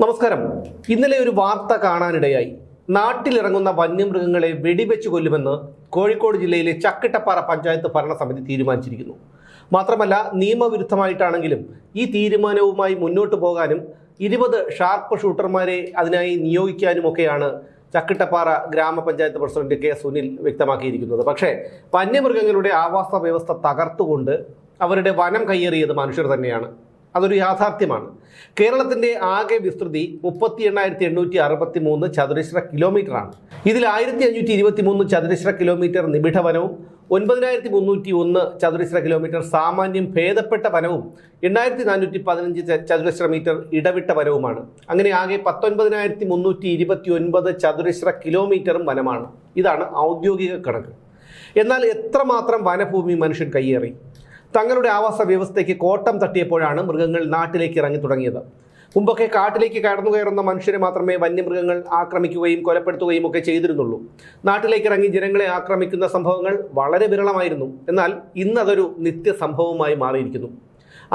നമസ്കാരം. ഇന്നലെ ഒരു വാർത്ത കാണാനിടയായി. നാട്ടിലിറങ്ങുന്ന വന്യമൃഗങ്ങളെ വെടിവെച്ച് കൊല്ലുമെന്ന് കോഴിക്കോട് ജില്ലയിലെ ചക്കിട്ടപ്പാറ പഞ്ചായത്ത് ഭരണസമിതി തീരുമാനിച്ചിരിക്കുന്നു. മാത്രമല്ല നിയമവിരുദ്ധമായിട്ടാണെങ്കിലും ഈ തീരുമാനവുമായി മുന്നോട്ട് പോകാനും ഇരുപത് ഷാർപ്പ് ഷൂട്ടർമാരെ അതിനായി നിയോഗിക്കാനുമൊക്കെയാണ് ചക്കിട്ടപ്പാറ ഗ്രാമപഞ്ചായത്ത് പ്രസിഡന്റ് കെ സുനിൽ വ്യക്തമാക്കിയിരിക്കുന്നത്. പക്ഷേ വന്യമൃഗങ്ങളുടെ ആവാസ വ്യവസ്ഥ തകർത്തുകൊണ്ട് അവരുടെ വനം കയ്യേറിയത് മനുഷ്യർ തന്നെയാണ്. അതൊരു യാഥാർത്ഥ്യമാണ്. കേരളത്തിന്റെ ആകെ വിസ്തൃതി മുപ്പത്തി എണ്ണായിരത്തി എണ്ണൂറ്റി അറുപത്തി മൂന്ന് ചതുരശ്ര കിലോമീറ്ററാണ്. ഇതിൽ ആയിരത്തി അഞ്ഞൂറ്റി ഇരുപത്തി മൂന്ന് ചതുരശ്ര കിലോമീറ്റർ നിബിഡ വനവും ഒൻപതിനായിരത്തി മുന്നൂറ്റി ഒന്ന് ചതുരശ്ര കിലോമീറ്റർ സാമാന്യം ഭേദപ്പെട്ട വനവും എണ്ണായിരത്തി നാനൂറ്റി പതിനഞ്ച് ചതുരശ്ര മീറ്റർ ഇടവിട്ട വനവുമാണ്. അങ്ങനെ ആകെ പത്തൊൻപതിനായിരത്തി മുന്നൂറ്റി ഇരുപത്തി ഒൻപത് ചതുരശ്ര കിലോമീറ്ററും വനമാണ്. ഇതാണ് ഔദ്യോഗിക കണക്ക്. എന്നാൽ എത്രമാത്രം വനഭൂമി മനുഷ്യൻ കയ്യേറി? തങ്ങളുടെ ആവാസ വ്യവസ്ഥയ്ക്ക് കോട്ടം തട്ടിയപ്പോഴാണ് മൃഗങ്ങൾ നാട്ടിലേക്ക് ഇറങ്ങി തുടങ്ങിയത്. മുമ്പൊക്കെ കാട്ടിലേക്ക് കടന്നു കയറുന്ന മനുഷ്യരെ മാത്രമേ വന്യമൃഗങ്ങൾ ആക്രമിക്കുകയും കൊലപ്പെടുത്തുകയും ഒക്കെ ചെയ്തിരുന്നുള്ളൂ. നാട്ടിലേക്ക് ഇറങ്ങി ജനങ്ങളെ ആക്രമിക്കുന്ന സംഭവങ്ങൾ വളരെ വിരളമായിരുന്നു. എന്നാൽ ഇന്നതൊരു നിത്യസംഭവമായി മാറിയിരിക്കുന്നു.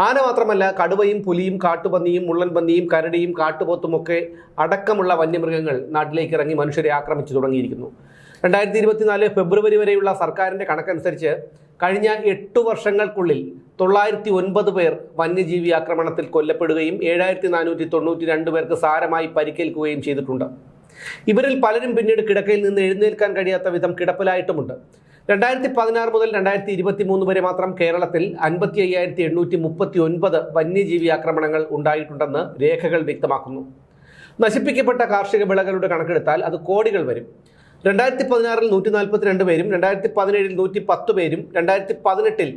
ആന മാത്രമല്ല കടുവയും പുലിയും കാട്ടുപന്നിയും മുള്ളൻപന്നിയും കരടിയും കാട്ടുപോത്തുമൊക്കെ അടക്കമുള്ള വന്യമൃഗങ്ങൾ നാട്ടിലേക്ക് ഇറങ്ങി മനുഷ്യരെ ആക്രമിച്ചു തുടങ്ങിയിരിക്കുന്നു. രണ്ടായിരത്തി ഇരുപത്തിനാല് ഫെബ്രുവരി വരെയുള്ള സർക്കാരിന്റെ കണക്കനുസരിച്ച് കഴിഞ്ഞ എട്ട് വർഷങ്ങൾക്കുള്ളിൽ തൊള്ളായിരത്തി ഒൻപത് പേർ വന്യജീവി ആക്രമണത്തിൽ കൊല്ലപ്പെടുകയും ഏഴായിരത്തി നാനൂറ്റി തൊണ്ണൂറ്റി രണ്ട് പേർക്ക് സാരമായി പരിക്കേൽക്കുകയും ചെയ്തിട്ടുണ്ട്. ഇവരിൽ പലരും പിന്നീട് കിടക്കയിൽ നിന്ന് എഴുന്നേൽക്കാൻ കഴിയാത്ത വിധം കിടപ്പിലായിട്ടുമുണ്ട്. രണ്ടായിരത്തി പതിനാറ് മുതൽ രണ്ടായിരത്തി ഇരുപത്തി മൂന്ന് വരെ മാത്രം കേരളത്തിൽ അൻപത്തി അയ്യായിരത്തി എണ്ണൂറ്റി മുപ്പത്തി ഒൻപത് വന്യജീവി ആക്രമണങ്ങൾ ഉണ്ടായിട്ടുണ്ടെന്ന് രേഖകൾ വ്യക്തമാക്കുന്നു. നശിപ്പിക്കപ്പെട്ട കാർഷിക വിളകളുടെ കണക്കെടുത്താൽ അത് കോടികൾ വരും. രണ്ടായിരത്തി പതിനാറിൽ നൂറ്റി നാൽപ്പത്തിരണ്ട് പേരും രണ്ടായിരത്തി പതിനേഴിൽ നൂറ്റി പത്ത് പേരും രണ്ടായിരത്തി പതിനെട്ടിൽ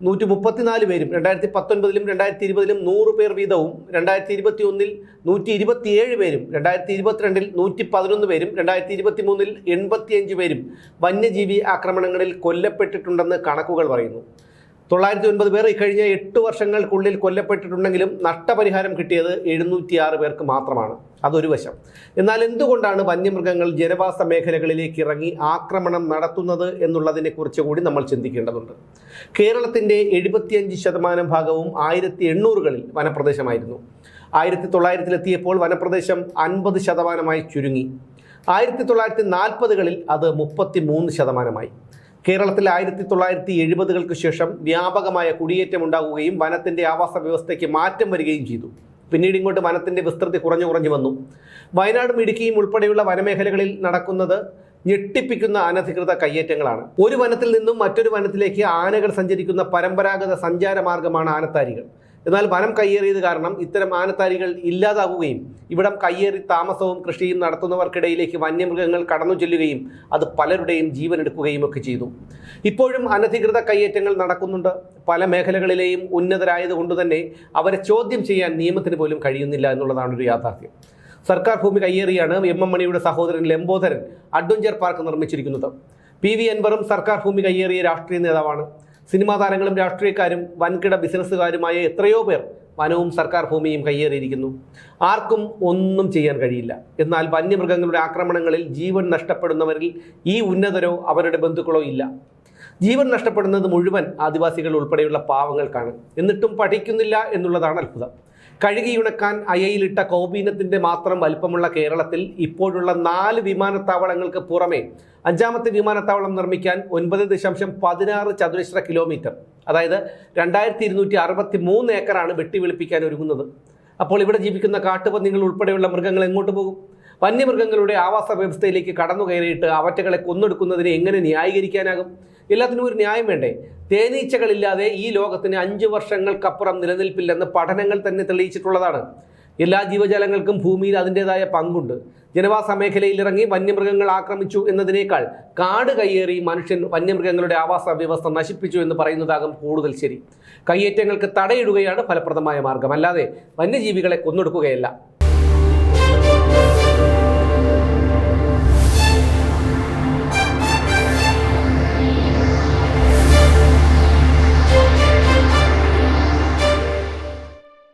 നൂറ്റി മുപ്പത്തിനാല് പേരും രണ്ടായിരത്തി പത്തൊൻപതിലും രണ്ടായിരത്തി ഇരുപതിലും നൂറ് പേർ വീതവും രണ്ടായിരത്തി ഇരുപത്തി ഒന്നിൽ നൂറ്റി ഇരുപത്തിയേഴ് പേരും രണ്ടായിരത്തി ഇരുപത്തിരണ്ടിൽ നൂറ്റി പതിനൊന്ന് പേരും രണ്ടായിരത്തി ഇരുപത്തി മൂന്നിൽ എൺപത്തിയഞ്ച് പേരും വന്യജീവി ആക്രമണങ്ങളിൽ കൊല്ലപ്പെട്ടിട്ടുണ്ടെന്ന് കണക്കുകൾ പറയുന്നു. തൊള്ളായിരത്തി ഒൻപത് പേർ ഇക്കഴിഞ്ഞ എട്ട് വർഷങ്ങൾക്കുള്ളിൽ കൊല്ലപ്പെട്ടിട്ടുണ്ടെങ്കിലും നഷ്ടപരിഹാരം കിട്ടിയത് എഴുന്നൂറ്റിയാറ് പേർക്ക് മാത്രമാണ്. അതൊരു വശം. എന്നാൽ എന്തുകൊണ്ടാണ് വന്യമൃഗങ്ങൾ ജനവാസ മേഖലകളിലേക്ക് ഇറങ്ങി ആക്രമണം നടത്തുന്നത് എന്നുള്ളതിനെക്കുറിച്ച് കൂടി നമ്മൾ ചിന്തിക്കേണ്ടതുണ്ട്. കേരളത്തിന്റെ എഴുപത്തിയഞ്ച് ശതമാനം ഭാഗവും ആയിരത്തി എണ്ണൂറുകളിൽ വനപ്രദേശമായിരുന്നു. ആയിരത്തി തൊള്ളായിരത്തിലെത്തിയപ്പോൾ വനപ്രദേശം അൻപത് ശതമാനമായി ചുരുങ്ങി. ആയിരത്തി തൊള്ളായിരത്തി നാൽപ്പതുകളിൽ അത് മുപ്പത്തി മൂന്ന് ശതമാനമായി. കേരളത്തിൽ ആയിരത്തി തൊള്ളായിരത്തി എഴുപതുകൾക്ക് ശേഷം വ്യാപകമായ കുടിയേറ്റം ഉണ്ടാകുകയും വനത്തിന്റെ ആവാസ വ്യവസ്ഥയ്ക്ക് മാറ്റം വരികയും ചെയ്തു. പിന്നീട് ഇങ്ങോട്ട് വനത്തിന്റെ വിസ്തൃതി കുറഞ്ഞു കുറഞ്ഞു വന്നു. വയനാടും ഇടുക്കിയും ഉൾപ്പെടെയുള്ള വനമേഖലകളിൽ നടക്കുന്നത് ഞെട്ടിപ്പിക്കുന്ന അനധികൃത കയ്യേറ്റങ്ങളാണ്. ഒരു വനത്തിൽ നിന്നും മറ്റൊരു വനത്തിലേക്ക് ആനകൾ സഞ്ചരിക്കുന്ന പരമ്പരാഗത സഞ്ചാര മാർഗമാണ് ആനത്താരികൾ. എന്നാൽ വനം കയ്യേറിയത് കാരണം ഇത്തരം ആനത്താരികൾ ഇല്ലാതാകുകയും ഇവിടം കയ്യേറി താമസവും കൃഷിയും നടത്തുന്നവർക്കിടയിലേക്ക് വന്യമൃഗങ്ങൾ കടന്നു ചെല്ലുകയും അത് പലരുടെയും ജീവൻ എടുക്കുകയും ഒക്കെ ചെയ്തു. ഇപ്പോഴും അനധികൃത കയ്യേറ്റങ്ങൾ നടക്കുന്നുണ്ട്. പല മേഖലകളിലെയും ഉന്നതരായതുകൊണ്ട് തന്നെ അവരെ ചോദ്യം ചെയ്യാൻ നിയമത്തിന് പോലും കഴിയുന്നില്ല എന്നുള്ളതാണ് ഒരു യാഥാർത്ഥ്യം. സർക്കാർ ഭൂമി കയ്യേറിയാണ് എം എം മണിയുടെ സഹോദരൻ ലംബോധരൻ അഡ്വഞ്ചർ പാർക്ക് നിർമ്മിച്ചിരിക്കുന്നത്. പി വി അൻവറും സർക്കാർ ഭൂമി കയ്യേറിയ രാഷ്ട്രീയ നേതാവാണ്. സിനിമാ താരങ്ങളും രാഷ്ട്രീയക്കാരും വൻകിട ബിസിനസ്സുകാരുമായ എത്രയോ പേർ വനവും സർക്കാർ ഭൂമിയും കയ്യേറിയിരിക്കുന്നു. ആർക്കും ഒന്നും ചെയ്യാൻ കഴിയില്ല. എന്നാൽ വന്യമൃഗങ്ങളുടെ ആക്രമണങ്ങളിൽ ജീവൻ നഷ്ടപ്പെടുന്നവരിൽ ഈ ഉന്നതരോ അവരുടെ ബന്ധുക്കളോ ഇല്ല. ജീവൻ നഷ്ടപ്പെടുന്നത് മുഴുവൻ ആദിവാസികൾ ഉൾപ്പെടെയുള്ള പാവങ്ങൾക്കാണ്. എന്നിട്ടും പഠിക്കുന്നില്ല എന്നുള്ളതാണ് അത്ഭുതം. കഴുകിയുണക്കാൻ അയയിലിട്ട കോപീനത്തിന്റെ മാത്രം വലിപ്പമുള്ള കേരളത്തിൽ ഇപ്പോഴുള്ള നാല് വിമാനത്താവളങ്ങൾക്ക് പുറമെ അഞ്ചാമത്തെ വിമാനത്താവളം നിർമ്മിക്കാൻ ഒൻപത് ദശാംശം പതിനാറ് ചതുരശ്ര കിലോമീറ്റർ അതായത് രണ്ടായിരത്തി ഇരുന്നൂറ്റി അറുപത്തി മൂന്ന് ഏക്കറാണ് വെട്ടിവെളുപ്പിക്കാൻ ഒരുങ്ങുന്നത്. അപ്പോൾ ഇവിടെ ജീവിക്കുന്ന കാട്ടുപന്നികൾ ഉൾപ്പെടെയുള്ള മൃഗങ്ങൾ എങ്ങോട്ട് പോകും? വന്യമൃഗങ്ങളുടെ ആവാസ വ്യവസ്ഥയിലേക്ക് കടന്നു കയറിയിട്ട് അവറ്റകളെ കൊന്നെടുക്കുന്നതിനെ എങ്ങനെ ന്യായീകരിക്കാനാകും? എല്ലാത്തിനും ഒരു ന്യായം വേണ്ടേ? തേനീച്ചകളില്ലാതെ ഈ ലോകത്തിന് അഞ്ച് വർഷങ്ങൾക്കപ്പുറം നിലനിൽപ്പില്ലെന്ന് പഠനങ്ങൾ തന്നെ തെളിയിച്ചിട്ടുള്ളതാണ്. എല്ലാ ജീവജാലങ്ങൾക്കും ഭൂമിയിൽ അതിന്റെതായ പങ്കുണ്ട്. ജനവാസ മേഖലയിൽ ഇറങ്ങി വന്യമൃഗങ്ങൾ ആക്രമിച്ചു എന്നതിനേക്കാൾ കാട് കയ്യേറി മനുഷ്യൻ വന്യമൃഗങ്ങളുടെ ആവാസ വ്യവസ്ഥ നശിപ്പിച്ചു എന്ന് പറയുന്നതാകും കൂടുതൽ ശരി. കയ്യേറ്റങ്ങൾക്ക് തടയിടുകയാണ് ഫലപ്രദമായ മാർഗം. അല്ലാതെ വന്യജീവികളെ കൊന്നൊടുക്കുകയല്ല.